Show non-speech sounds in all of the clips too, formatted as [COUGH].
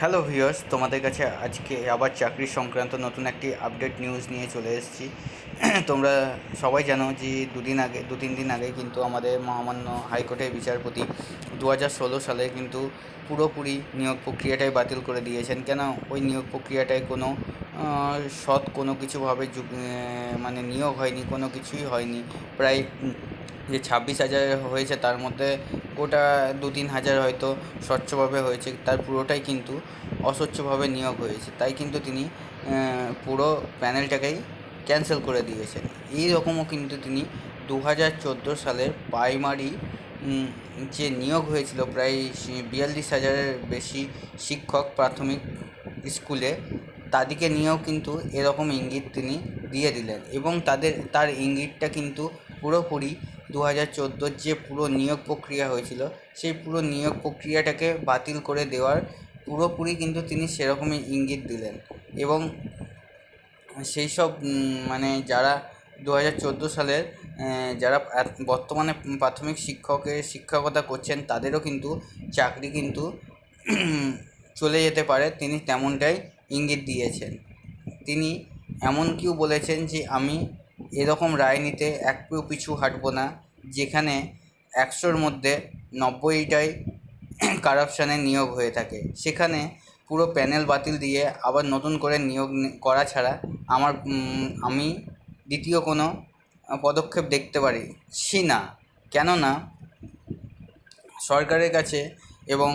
Hello viewers তোমাদের কাছে আজকে আবার চাকরি সংক্রান্ত নতুন একটি আপডেট নিউজ নিয়ে চলে এসেছি। [CLEARS THROAT] তোমরা সবাই জানো যে দুদিন আগে দু তিন দিন আগে কিন্তু আমাদের মহামান্য হাইকোর্টের বিচারপতি দু হাজার ষোলো সালে কিন্তু পুরোপুরি নিয়োগ প্রক্রিয়াটাই বাতিল করে দিয়েছেন। কেন? ওই নিয়োগ প্রক্রিয়াটায় কোনো সৎ কোনো কিছুভাবে মানে নিয়োগ হয়নি, কোনো কিছুই হয়নি। প্রায় যে ছাব্বিশ হাজার হয়েছে, তার মধ্যে গোটা দু তিন হাজার হয়তো স্বচ্ছভাবে হয়েছে, তার পুরোটাই কিন্তু অস্বচ্ছভাবে নিয়োগ হয়েছে। তাই কিন্তু তিনি পুরো প্যানেলটাকেই ক্যান্সেল করে দিয়েছেন। এই রকমও কিন্তু তিনি দু হাজার চোদ্দ সালের প্রাইমারি যে নিয়োগ হয়েছিল, প্রায় বিয়াল্লিশ হাজারের বেশি শিক্ষক প্রাথমিক স্কুলে, তাদেরকে নিয়েও কিন্তু এরকম ইঙ্গিত তিনি দিয়ে দিলেন। এবং তাদের, তার ইঙ্গিতটা কিন্তু পুরোপুরি দু হাজার চোদ্দোর যে পুরো নিয়োগ প্রক্রিয়া হয়েছিল, সেই পুরো নিয়োগ প্রক্রিয়াটাকে বাতিল করে দেওয়ার পুরোপুরি কিন্তু তিনি সেরকমই ইঙ্গিত দিলেন। এবং সেই সব মানে যারা দু হাজার চোদ্দ সালের যারা বর্তমানে প্রাথমিক শিক্ষকের শিক্ষকতা করছেন, তাদেরও কিন্তু চাকরি কিন্তু চলে যেতে পারে, তিনি তেমনটাই ইঙ্গিত দিয়েছেন। তিনি এমনকিও বলেছেন যে, আমি এরকম রায় নিতে এক পিছু হাঁটবো না। যেখানে একশোর মধ্যে নব্বইটাই কারাপশানে নিয়োগ হয়ে থাকে। সেখানে পুরো প্যানেল বাতিল দিয়ে আবার নতুন করে নিয়োগ করা ছাড়া আমার আমি দ্বিতীয় কোনো পদক্ষেপ দেখতে পারছি না। কেননা সরকারের কাছে এবং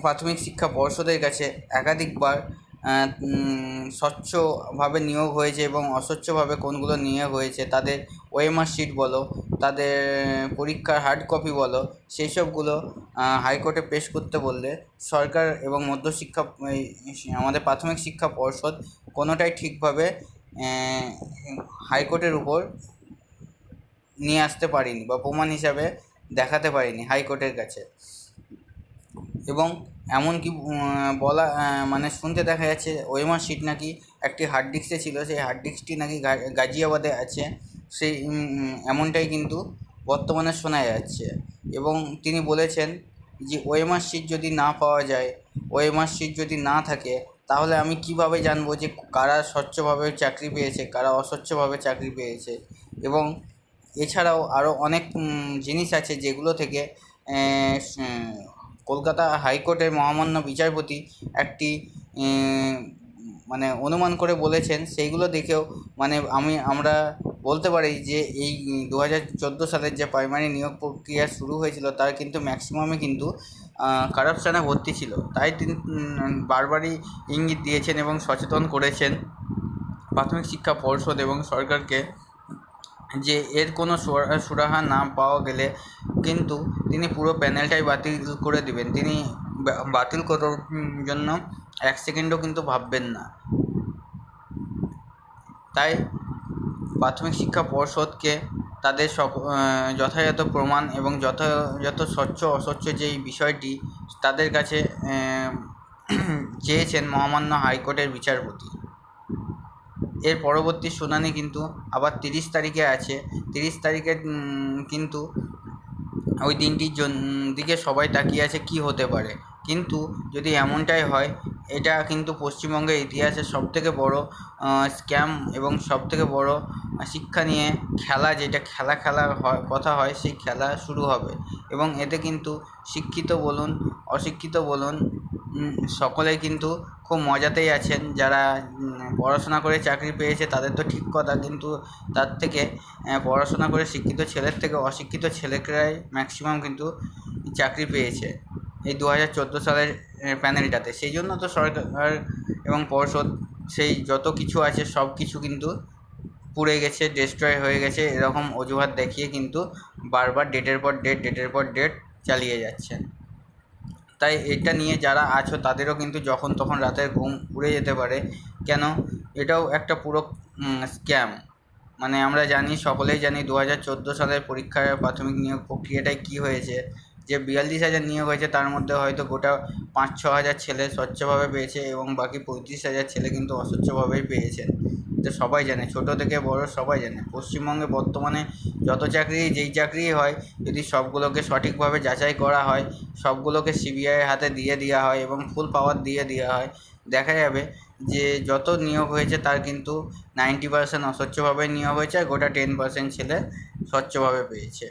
প্রাথমিক শিক্ষা পর্ষদের কাছে একাধিকবার স্বচ্ছভাবে নিয়োগ হয়েছে এবং অস্বচ্ছভাবে কোনগুলো নিয়োগ হয়েছে, তাদের ওএমআর শিট বলো, তাদের পরীক্ষার হার্ড কপি বলো সেই সবগুলো হাইকোর্টে পেশ করতে বললে সরকার এবং মধ্যশিক্ষা আমাদের প্রাথমিক শিক্ষা পর্ষদ কোনোটাই ঠিকভাবে হাইকোর্টের উপর নিয়ে আসতে পারিনি বা প্রমাণ হিসাবে দেখাতে পারিনি হাইকোর্টের কাছে। এবং এমনকি বলা মানে শুনতে দেখা যাচ্ছে ওএমআর শিট নাকি একটি হার্ড ডিস্কে ছিল, সেই হার্ড ডিস্কটি নাকি গাজিয়াবাদে আছে। সেই এমনটাই কিন্তু বর্তমানে শোনা যাচ্ছে। এবং তিনি বলেছেন যে ওএমআর শিট যদি না পাওয়া যায় ওএমআর শিট যদি না থাকে, তাহলে আমি কীভাবে জানব যে কারা স্বচ্ছভাবে চাকরি পেয়েছে, কারা অস্বচ্ছভাবে চাকরি পেয়েছে? এবং এছাড়াও আরও অনেক জিনিস আছে যেগুলো থেকে কলকাতা হাইকোর্টের মহামান্য বিচারপতি একটি মানে অনুমান করে বলেছেন, সেইগুলো দেখেও মানে আমি, আমরা বলতে পারি যে এই দু হাজার চোদ্দ সালের যে প্রাইমারি নিয়োগ প্রক্রিয়া শুরু হয়েছিল, তার কিন্তু ম্যাক্সিমামে কিন্তু কারাপশানে ভর্তি ছিল। তাই তিনি বারবারই ইঙ্গিত দিয়েছেন এবং সচেতন করেছেন। প্রাথমিক শিক্ষা পর্ষদ এবং সরকারকে যে এর কোনো সুরা- সুরাহা না পাওয়া গেলে কিন্তু তিনি পুরো প্যানেলটাই বাতিল করে দিবেন। তিনি বাতিল করার জন্য এক সেকেন্ডও কিন্তু ভাববেন না। তাই প্রাথমিক শিক্ষা পর্ষদকে তাদের সক যথাযথ প্রমাণ এবং যথাযথ স্বচ্ছ অস্বচ্ছ যেই বিষয়টি তাদের কাছে চেয়েছেন মহামান্য হাইকোর্টের বিচারপতি। এর পরবর্তী শুনানি কিন্তু আবার তিরিশ তারিখে আছে। তিরিশ তারিখে কিন্তু ওই দিনটির দিকে সবাই তাকিয়ে আছে কি হতে পারে। কিন্তু যদি এমনটাই হয়, এটা কিন্তু পশ্চিমবঙ্গের ইতিহাসের সবথেকে বড় স্ক্যাম এবং সবথেকে বড় শিক্ষা নিয়ে খেলা, যেটা খেলা খেলা হয়, কথা হয়, সেই খেলা শুরু হবে। এবং এতে কিন্তু শিক্ষিত বলুন, অশিক্ষিত বলুন উম, সকলেই কিন্তু খুব মজাতেই আছেন। যারা পড়াশোনা করে চাকরি পেয়েছে তাদের তো ঠিক কথা কিন্তু তার থেকে পড়াশোনা করে শিক্ষিত ছেলের থেকে অশিক্ষিত ছেলেকেরাই ম্যাক্সিমাম কিন্তু চাকরি পেয়েছে এই দু হাজার চোদ্দ সালের প্যানেলটাতে সেই জন্য তো সরকার এবং পর্ষদ সেই যত কিছু আছে সব কিছু কিন্তু পুড়ে গেছে ডিস্ট্রয় হয়ে গেছে। এরকম অজুহাত দেখিয়ে কিন্তু বারবার ডেটের পর ডেট ডেটের পর ডেট চালিয়ে যাচ্ছে তাই এটা নিয়ে যারা আছো তাদেরও কিন্তু যখন তখন রাতের ঘুম উড়ে যেতে পারে। কেন? এটাও একটা পুরো স্ক্যাম মানে আমরা জানি, সকলেই জানি দু হাজার চোদ্দ সালের পরীক্ষার প্রাথমিক নিয়োগ প্রক্রিয়াটায় কী হয়েছে। যে বিয়াল্লিশ হাজার নিয়োগ হয়েছে, তার মধ্যে হয়তো গোটা পাঁচ ছ হাজার ছেলে স্বচ্ছভাবে পেয়েছে এবং বাকি পঁয়ত্রিশ হাজার ছেলে কিন্তু অস্বচ্ছভাবেই পেয়েছেন এটা সবাই জানে, ছোট থেকে বড় সবাই জানে। পশ্চিমবঙ্গে বর্তমানে যত চাকরি, যেই চাকরি হয়, যদি সবগুলোকে সঠিকভাবে যাচাই করা হয়, সবগুলোকে সিবিআইয়ের হাতে দিয়ে দেওয়া হয় এবং ফুল পাওয়ার দিয়ে দেওয়া হয়, দেখা যাবে যে যত নিয়োগ হয়েছে তার কিন্তু নাইনটি পার্সেন্ট অস্বচ্ছভাবে নিয়োগ হয়েছে আর গোটা টেন পার্সেন্ট ছেলে স্বচ্ছভাবে পেয়েছে।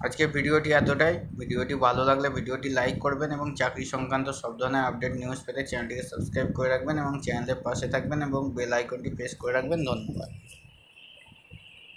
আজকের ভিডিওটি এতটাই। ভিডিওটি ভালো লাগলে ভিডিওটি লাইক করবেন এবং চাকরি সংক্রান্ত সব ধরনের আপডেট নিউজ পেতে চ্যানেলটিকে সাবস্ক্রাইব করে রাখবেন এবং চ্যানেলের পাশে থাকবেন এবং বেল আইকনটি প্রেস করে রাখবেন। ধন্যবাদ।